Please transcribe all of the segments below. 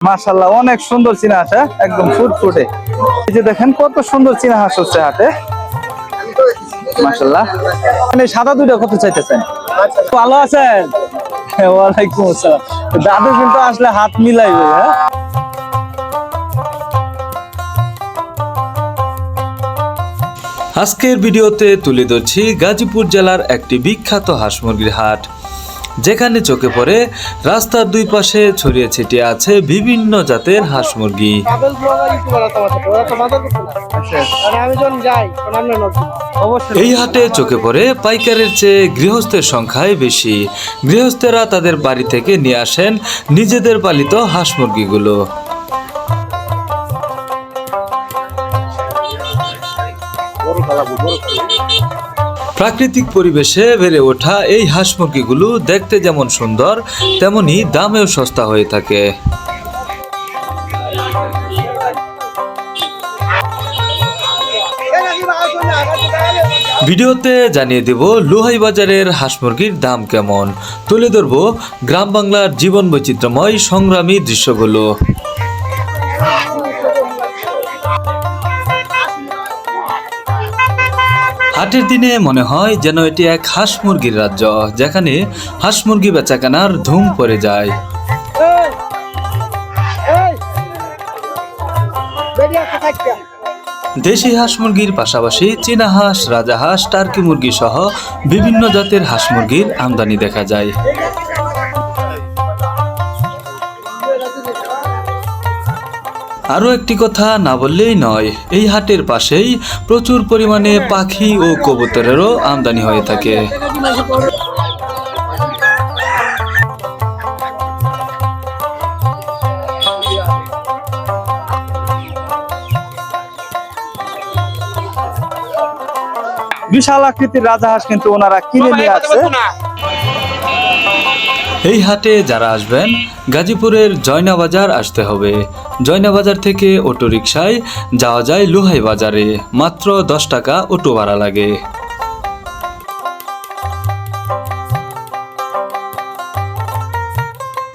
মাশাল্লাহ অনেক সুন্দর চীনা হাঁস হ্যাঁ? একদম ফুটফুটে। এই যে দেখেন কত সুন্দর চীনা হাঁস হচ্ছে হাটে মাশাল্লাহ মানে সাদা দুইটা কত চাইতেছেন? ভালো আছেন? ওয়ালাইকুম আসসালাম। দাদু কিন্তু আসলে হাত মিলাইবে হ্যাঁ? আজকের ভিডিওতে তুলে ধরছি গাজীপুর জেলার একটি বিখ্যাত হাঁস মুরগির হাট। যেখানে চোখে পড়ে রাস্তার দুই পাশে ছড়িয়ে ছিটিয়ে আছে বিভিন্ন জাতের হাঁস মুরগি। এই হাটে চোখে পড়ে পাইকারের চেয়ে গৃহস্থের সংখ্যাই বেশি। গৃহস্থেরা তাদের বাড়ি থেকে নিয়ে আসেন নিজেদের পালিত হাঁস মুরগিগুলো। প্রাকৃতিক পরিবেশে বেড়ে ওঠা এই হাঁস মুরগিগুলো দেখতে যেমন সুন্দর, তেমনি দামেও সস্তা হয়ে থাকে। ভিডিওতে জানিয়ে দেব লোহাই বাজারের হাঁস মুরগির দাম কেমন। তুলে ধরব গ্রাম বাংলার জীবন বৈচিত্র্যময় সংগ্রামী দৃশ্যগুলো। হাটের দিনে মনে হয় যেন এটি এক হাঁস মুরগির রাজ্য, যেখানে হাঁস মুরগি বেচাকেনার ধুম পড়ে যায়। দেশি হাঁস মুরগির পাশাপাশি চীনা হাঁস, রাজা হাঁস, টার্কি মুরগি সহ বিভিন্ন জাতের হাঁস মুরগির আমদানি দেখা যায়। আরও একটি কথা না বললেই নয় এই হাটের পাশেই প্রচুর পরিমাণে পাখি ও কবুতরেরও আমদানি হয়ে থাকে। বিশাল আকৃতির রাজা হাঁস কিন্তু ওনারা কিনে নিয়ে আসছে। এই হাটে যারা আসবেন গাজীপুরের জয়নাবাজার আসতে হবে। জয়নাবাজার থেকে অটো রিকশায় যাওয়া যায় লোহাই বাজারে। মাত্র দশ টাকা অটো ভাড়া লাগে।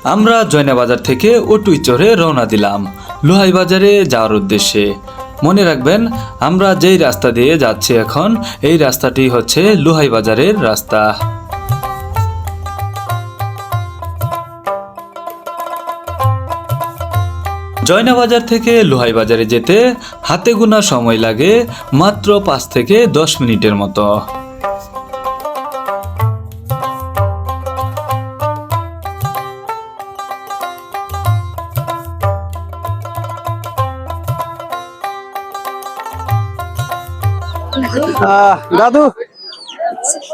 আমরা জয়নাবাজার থেকে অটুই চড়ে রওনা দিলাম লোহাই বাজারে যাওয়ার উদ্দেশ্যে। মনে রাখবেন, আমরা যেই রাস্তা দিয়ে যাচ্ছি এখন, এই রাস্তাটি হচ্ছে লোহাই বাজারের রাস্তা। জয়নাবাজার থেকে লোহাই বাজারে যেতে হাতে গোনা সময় লাগে মাত্র পাঁচ থেকে দশ মিনিটের মতো। দাদু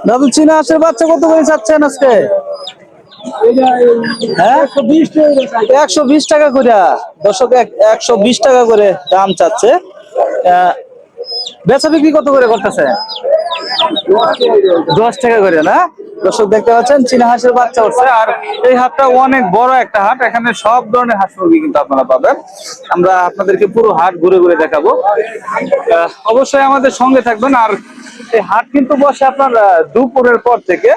দাদু, চীনা হাঁসের বাচ্চা কত করে চাচ্ছেন আজকে? একশো বিশ টাকা করে। দর্শক, এক- একশো বিশ টাকা করে দাম চাচ্ছে। বেচা বিক্রি কত করে করতেছে? দশ টাকা করে, না? দর্শক, দেখতে পাচ্ছেন, চীনা হাঁসের বাচ্চা উঠছে। আর এই হাটটা অনেক বড় একটা হাট। এখানে সব ধরনের হাঁস মুরগি কিন্তু আপনারা পাবেন। আমরা আপনাদেরকে পুরো হাট ঘুরে ঘুরে দেখাবো। অবশ্যই আমাদের সঙ্গে থাকবেন। আর এই হাট কিন্তু বসে আপনার দুপুরের পর থেকে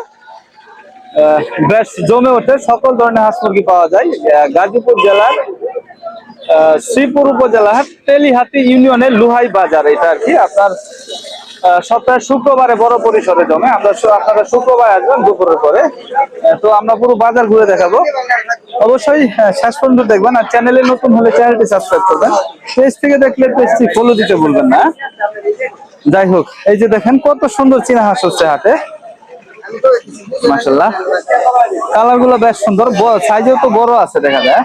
বেশ জমে ওঠে। সকল ধরনের হাঁস মুরগি পাওয়া যায়। গাজীপুর জেলার শ্রীপুর উপজেলার তেলিহাতি ইউনিয়নের লুহাই বাজার। এটা আর কি আপনার সপ্তাহে শুক্রবারে বড় পরিসরে জমে। আমরা আপনারা শুক্রবার আসবেন দুপুরের পরে। তো আমরা পুরো বাজার ঘুরে দেখাবো। অবশ্যই শেষ পর্যন্ত দেখবেন। আর চ্যানেলে নতুন হলে চ্যানেলটি সাবস্ক্রাইব করবেন। পেজ থেকে দেখলে পেজটি ফলো দিতে বলবেন না। যাই হোক, এই যে দেখেন কত সুন্দর চীনা হাঁস হচ্ছে হাটে। মাসাল্লাহ কালারগুলো বেশ সুন্দর। সাইজেও তো বড় আছে, দেখা যায়।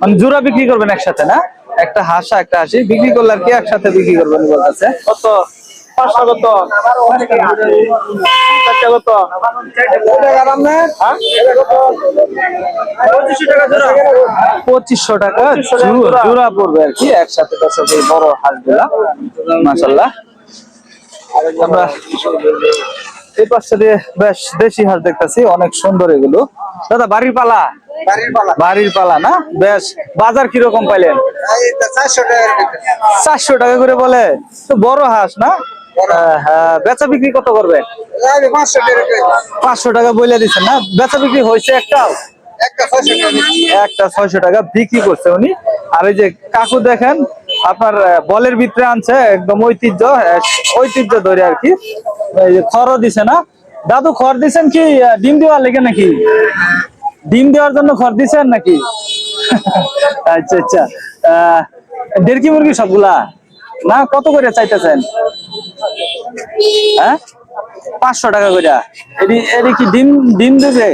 মানে জোড়া বিক্রি করবেন একসাথে, না? একটা হাসা, একটা হাসি। বিক্রি করলে আর কি একসাথে বিক্রি করবেন বলতেছে। পাঁচশো কত চারটা কত পঁচিশশো টাকা জোড়া পড়বে আর কি একসাথে দর্শক এই বড় হাঁসগুলা মাসাল্লাহ আমরা এই পাশে দিয়ে বেশ দেশি হাঁস দেখতেছি অনেক সুন্দর এগুলো। দাদা বাড়ির পালা? বাড়ির পালা। না? বেশ বাজার কীরকম পাইলেন? চারশো টাকা করে বলে? তো বড় হাঁস না? হ্যাঁ, বেচা বিক্রি কত করবেন পাঁচশো টাকা বলে দিচ্ছেন না? বেচা বিক্রি হয়েছে একটাও? একটা ছয়শো টাকা। বিক্রি করছে উনি। আর এই যে কাকু দেখেন আপনার বলের ভিতরে আনছে একদম ঐতিহ্য ঐতিহ্য ধরে আর কি। খড়ও দিছে না? দাদু খড় দিছেন কি ডিম দেওয়ার লেগে নাকি? ডিম দেওয়ার জন্য খড় দিছেন নাকি? আচ্ছা আচ্ছা। আহ, দেড়কি মুরগি সবগুলা? না, কত করে চাইতেছেন? হ্যাঁ? পাঁচশো টাকা করে এটি এটি কি ডিম ডিম দেবে?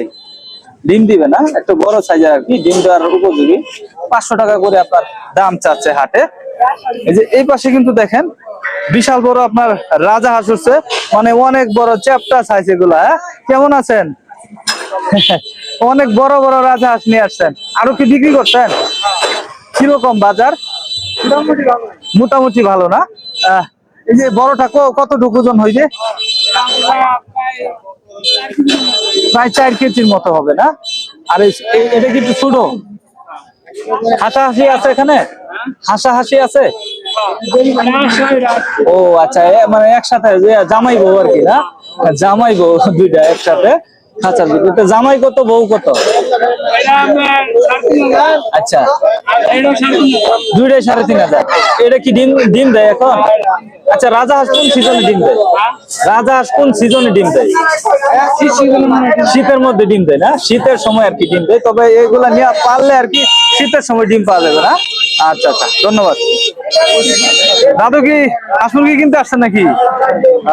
ডিম দিবে না, একটু বড় সাইজের আর কি, ডিম দেওয়ার উপযোগী। পাঁচশো টাকা করে আপনার দাম চাচ্ছে হাটে। এই যে এই পাশে কিন্তু দেখেন, বিশাল বড় আপনার রাজা হাঁস হচ্ছে মানে অনেক বড় চ্যাপটা সাইজ এগুলা হ্যাঁ? কেমন আছেন? অনেক বড় বড় রাজা হাঁস নিয়ে আসছেন। আরও কি বিক্রি করছেন? কীরকম বাজার? মোটামুটি ভালো। না? এই যে বড়টা ক- কতটুকু ওজন হইবে? প্রায় চার কেজির মতো হবে না? আর এটা কি একটু ছোট? হাসাহাসি আছে এখানে? হাসাহাসি আছে? ও আচ্ছা মানে একসাথে জামাই বউ আর কি না? জামাই বউ দুইটা একসাথে। খাঁচার ভিতরে জামাই কত বউ কত? আচ্ছা। দুইটাই সাড়ে তিন হাজার। এটা কি ডিম ডিম দেয় এখন? আচ্ছা রাজা হাঁস কোন সিজনে ডিম দেয়? রাজা হাঁস কোন সিজনে ডিম দেয়? শীতের মধ্যে ডিম দেয় না? শীতের সময় আর কি ডিম দেয়? তবে এগুলা নিয়ে পারলে আর কি শীতের সময় ডিম পাওয়া যাবে না? আচ্ছা আচ্ছা ধন্যবাদ। দাদু কি হাঁস মুরগি কিনতে আসছেন নাকি?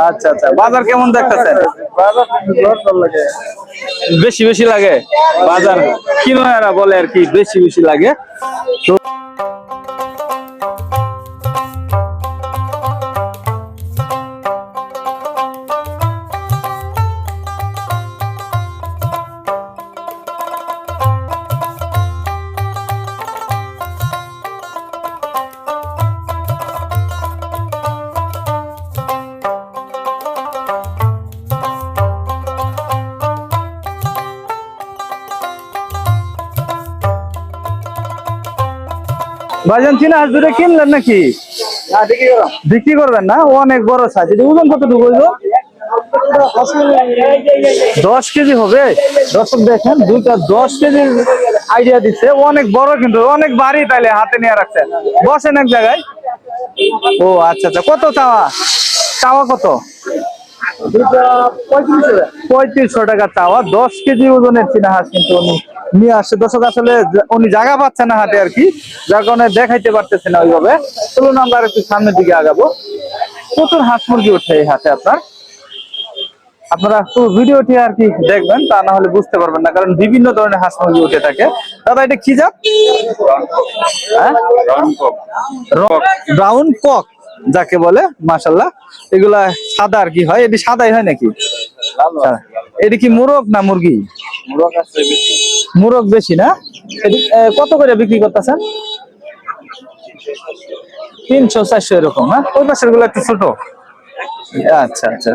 আচ্ছা আচ্ছা বাজার কেমন দেখতেছেন? বেশি বেশি লাগে? বাজার কিনোয়ারা বলে আর কি বেশি বেশি লাগে। তো ভাইজান চীনা হাঁস দুটো কিনলেন নাকি? বিক্রি করবেন না? অনেক বড় সাইজ এটা ওজন কতটুকু হইল? দশ কেজি হবে। দর্শক দেখেন দুইটা দশ কেজির আইডিয়া দিচ্ছে। অনেক বড় কিন্তু অনেক বাড়ি তাইলে হাতে নিয়ে রাখছেন বসেন এক জায়গায়। ও আচ্ছা আচ্ছা। কত চাওয়া? চাওয়া কত? পঁয়ত্রিশশো টাকা চাওয়া। দশ কেজি ওজনের চীনা হাঁস কিন্তু নিয়ে আসছে। দর্শক আসলে উনি জায়গা পাচ্ছে না হাটে আর কি যার কারণে দেখাইতে পারতেছে না ওইভাবে। চলুন আমরা আর একটু সামনের দিকে আগাবো। প্রচুর হাঁস মুরগি ওঠে এই হাটে আপনার। আপনারা পুরো ভিডিওটি আর কি দেখবেন তা না হলে বুঝতে পারবেন না কারণ বিভিন্ন ধরনের হাঁস মুরগি উঠে থাকে। দাদা এটা কি জাত? হ্যাঁ? ব্রাউন কক যাকে বলে মাশাল্লাহ এগুলা সাদা আর কি হয়। এটি সাদাই হয় নাকি। এটি কি মোরগ না মুরগি? মোরগ বেশি না? কত করে বিক্রি করতেছেন? তিনশো চারশো এরকম না ওই পাশেরগুলো একটু ছোট। আচ্ছা আচ্ছা।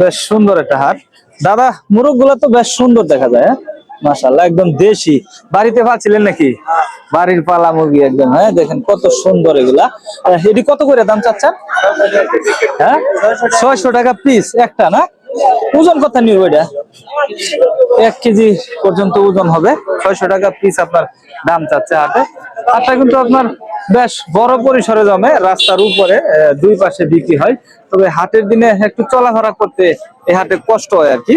বেশ সুন্দর একটা হাট। দাদা মুরগগুলা তো বেশ সুন্দর দেখা যায় হ্যাঁ? মাশাল্লাহ একদম দেশি। বাড়িতে পাচ্ছিলেন নাকি? বাড়ির পালা মুরগি একদম হ্যাঁ? দেখেন কত সুন্দর এগুলা। এটি কত করে দাম চাচ্ছেন? হ্যাঁ? ছয়শো টাকা পিস একটা না? ওজন কত নিব এটা? এক কেজি পর্যন্ত ওজন হবে। ছয়শো টাকা পিস আপনার দাম চাচ্ছে হাটে। হাটটা কিন্তু আপনার বেশ বড় পরিসরে জমে, রাস্তার উপরে দুই পাশে বিক্রি হয়। তবে হাটের দিনে একটু চলাফেরা করতে এই হাটে কষ্ট হয় আর কি।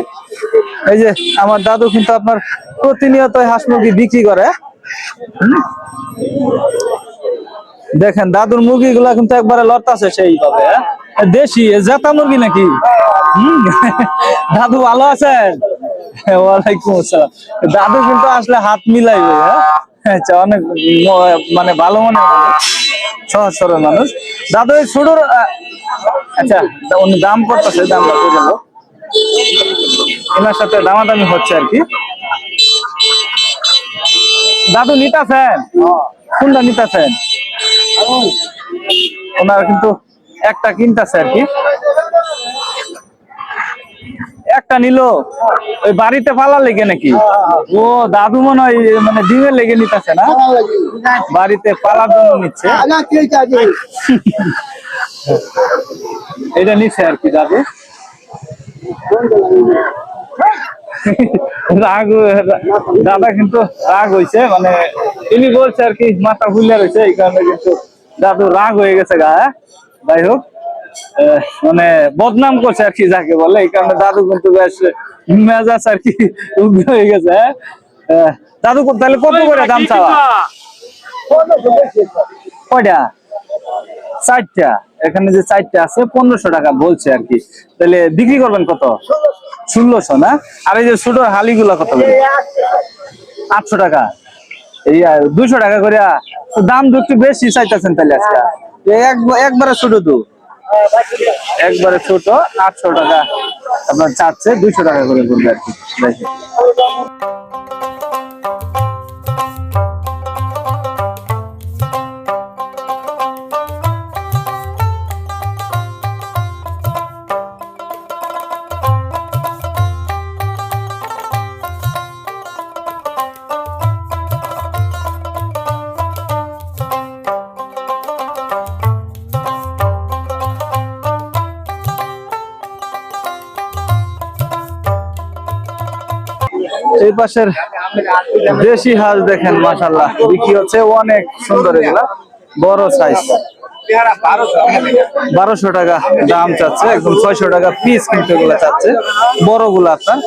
এই যে আমার দাদু কিন্তু আপনার প্রতিনিয়ত হাঁস মুরগি বিক্রি করে। দেখেন, দাদুর মুরগি গুলা কিন্তু একবারে লতাছে সেইভাবে হ্যাঁ? দেশি জাতা মুরগি নাকি? দাদু ভালো আছেন? ওয়ালাইকুম আসসালাম। দাদু কিন্তু আসলে হাত মিলাইবে হ্যাঁ? আচ্ছা অনেক মানে ভালো মনে। সহজ সরল মানুষ। দাদু, এই ছোটর আচ্ছা উনি দাম করতেছে, দাম যাব এনার সাথে দামাদামি হচ্ছে আর কি। দাদু নিতাছেন? কোনটা নিতাছেন? ওনার কিন্তু একটা কিনতেছে আর কি। একটা নিল ওই বাড়িতে পালা লেগে নাকি? ও দাদু মনে হয় মানে ডিমের লেগে নিতেছে না? বাড়িতে পালার জন্য নিচ্ছে। এটা নিচে আর কি দাদু। রাগ দাদা কিন্তু রাগ হয়েছে মানে তিনি বলছে আর কি মাথা ফুলে রয়েছে এই কারণে কিন্তু দাদু রাগ হয়ে গেছে গা হ্যাঁ? যাই হোক। মানে বদনাম করছে আর কি যাকে বলে। এই কারণে দাদু কিন্তু বেশ মেজাজ আর কি উগ্র হয়ে গেছে হ্যাঁ? দাদু তাহলে কত করে দাম চাওয়া? কয়টা? চারটা। এখানে যে চারটা আছে পনেরোশো টাকা বলছে আর কি। তাহলে বিক্রি করবেন কত? ষোলোশো না? আর এই যে ছোট হালিগুলো কত আটশো টাকা। এই দুশো টাকা করে দাম তো একটু বেশি চাইতেছেন তাহলে আজকে। এক- একবারে ছোট তো একবারে ছোট আটশো টাকা আপনার চাচ্ছে দুইশো টাকা করে করবে আর কি। এই পাশের দেশি হাঁস দেখেন মাশাল্লাহ বিক্রি হচ্ছে অনেক সুন্দর এগুলা। বড় সাইজ বারোশো টাকা দাম চাচ্ছে একদম ছয়শো টাকা পিস কিন্তু এগুলা চাচ্ছে। বড়গুলা আপনার।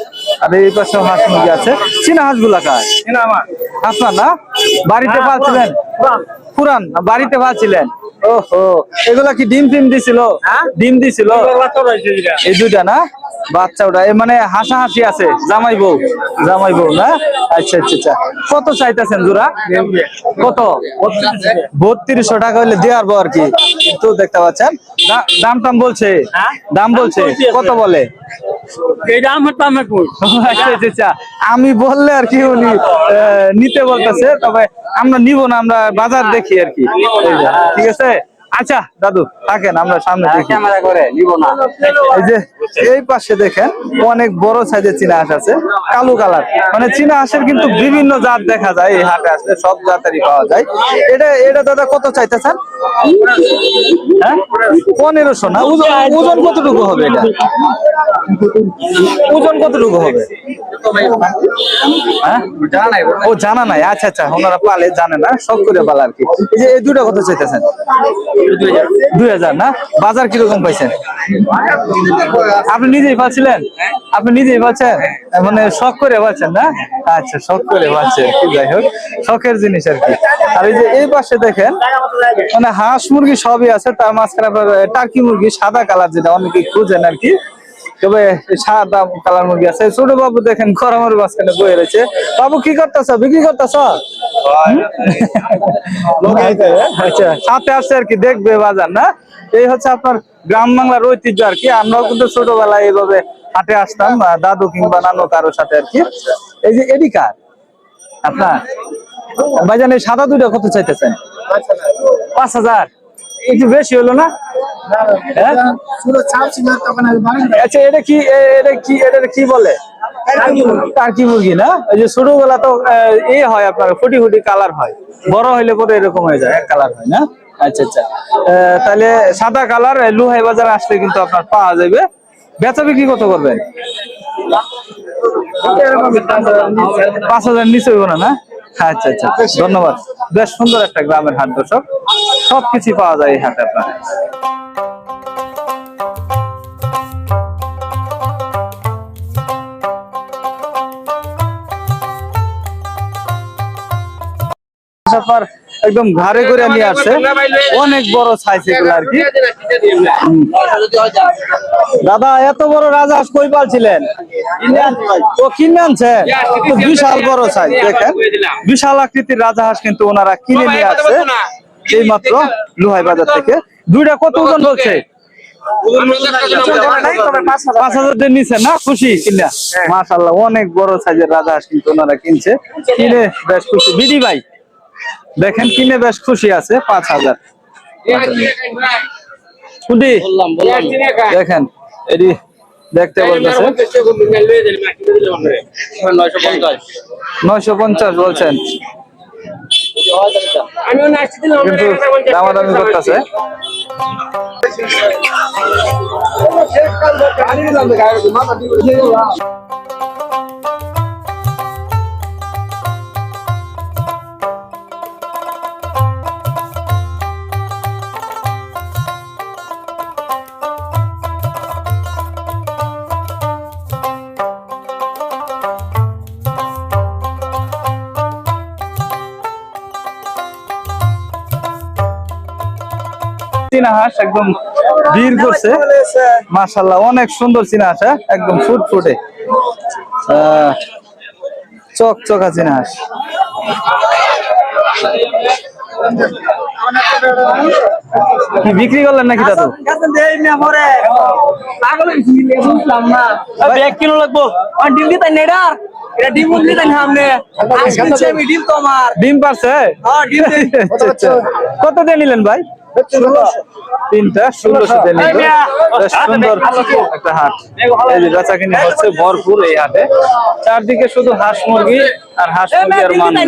আর এই পাশে হাঁস মুরগি আছে। চীনা হাঁসগুলা কায় আপনার না? বাড়িতে পাচ্ছিলেন পুরান। বাড়িতে পাচ্ছিলেন ওহো এগুলা কি ডিম টিম দিছিল? ডিম দিছিল? এই দুইটা না? বাচ্চা ওটা। মানে হাসাহাসি আছে জামাই বউ জামাই বউ না? আচ্ছা আচ্ছা আচ্ছা। কত চাইতেছেন জোড়া? কত? বত্রিশশো টাকা হলে দেওয়ার পর কি। তো দেখতে পাচ্ছেন। দাম টাম বলছে? দাম বলছে? কত বলে? আচ্ছা, আচ্ছা, আচ্ছা। আমি বললে আর কি উনি নিতে বলতেছে তবে আমরা নিব না আমরা বাজার দেখি আর কি। ঠিক আছে? আচ্ছা দাদু থাকেন আমরা সামনে দেখি। এই যে এই পাশে দেখেন অনেক বড় সাইজের চীনা হাঁস আছে কালো কালার। মানে চীনা হাঁসের কিন্তু বিভিন্ন জাত দেখা যায় এই হাটে আসলে সব জাতেরই পাওয়া যায়। এটা এটা দাদা কত চাইতেছেন? হ্যাঁ? পনেরোশো না? ওজন ওজন কতটুকু হবে এটা? ওজন কতটুকু হবে? হ্যাঁ? ও জানা নাই। আচ্ছা আচ্ছা ওনারা পালে জানে না সব করে পালে আর কি। এই যে এই দুটো কত চাইতেছেন? দুই হাজার, না? বাজার কীরকম পাইছেন? আপনি নিজেই পাচ্ছিলেন? আপনি নিজেই পাচ্ছেন? মানে শখ করে পাচ্ছেন, না? আচ্ছা শখ করে পাচ্ছেন। যাই হোক, শখের জিনিস আর কি। আর এই যে এই পাশে দেখেন মানে হাঁস মুরগি সবই আছে তার মাঝখানে আপনার টার্কি মুরগি, সাদা কালার যেটা অনেকে খুঁজেন আর কি। তবে সাদা কালার মুরগি আছে। ছোট বাবু দেখেন গরমের মাঝখানে বয়ে রয়েছে। বাবু কি করতেছ? বিক্রি করতেছ? আচ্ছা সাথে আসছে আর কি দেখবে বাজার না? এই হচ্ছে আপনার গ্রাম বাংলার ঐতিহ্য আর কি। আমরাও কিন্তু ছোটবেলায় এইভাবে হাটে আসতাম দাদু কিংবা নানু কারোর সাথে আর কি। এই যে এডিকার আপনার? ভাইজান এই সাদা দুইটা কত চাইতেছেন? পাঁচ হাজার। একটু বেশি হলো না? আচ্ছা এটা কি এটা কি এটা কি বলে? টার্কি মুরগি। না? এই যে ছোটবেলা তো এ হয় আপনার ফুটি ফুটি কালার হয়। বড় হইলে পরে এরকম হয়ে যায় এক কালার হয় না? আচ্ছা আচ্ছা। তাহলে সাদা কালার লুহাই বাজার আসলে কিন্তু আপনার পাওয়া যাবে। বেচা বিক্রি কত করবেন? পাঁচ হাজার নিচে না না? আচ্ছা আচ্ছা ধন্যবাদ। বেশ সুন্দর একটা গ্রামের হাট, দর্শক। সবকিছু পাওয়া যায় এই হাটে আপনার আপনার একদম ঘাড়ে করে নিয়ে আসছে অনেক বড় সাইজ এগুলো আর কি। দাদা এত বড় রাজহাঁস কই পালছিলেন? ও কিনে আনছেন বিশাল বড় সাইজ দেখেন। বিশাল আকৃতির রাজা রাজহাঁস কিন্তু ওনারা কিনে নিয়ে আসছে। এই মাত্র লোহাই বাজার থেকে। দুইটা কত ওজন বলছে? পাঁচ হাজার দিয়ে নিচ্ছে না? খুশি? কিনা? মাশাল্লাহ অনেক বড় সাইজের রাজা রাজহাঁস কিন্তু ওনারা কিনছে। কিনে বেশ খুশি। বিডি ভাই দেখেন কিনে বেশ খুশি আছে, পাঁচ হাজার। দেখেন, এটি দেখতে নয়শো পঞ্চাশ বলছেন। দামাদামি করতেছে। চীনা হাঁস একদম ভিড় করছে। মাশাল্লাহ অনেক সুন্দর চীনা হাঁস হ্যাঁ? একদম ফুটফুটে আহ, চক চকা চীনা হাঁস। কি বিক্রি করলেন নাকি দাদু? এক কিলো লাগবো? ডিম দিতেন ডিম সামনে। আজকে আমি ডিম তোমার ডিম পারছে? হ্যাঁ। আচ্ছা, আচ্ছা। কত দিয়ে নিলেন ভাই? তিনটা ষোলোশো সুন্দর একটা হাট। এই যে বেচা কিনে হচ্ছে ভরপুর এই হাটে। চারদিকে শুধু হাঁস মুরগি আর হাঁস মুরগি আর মানুষ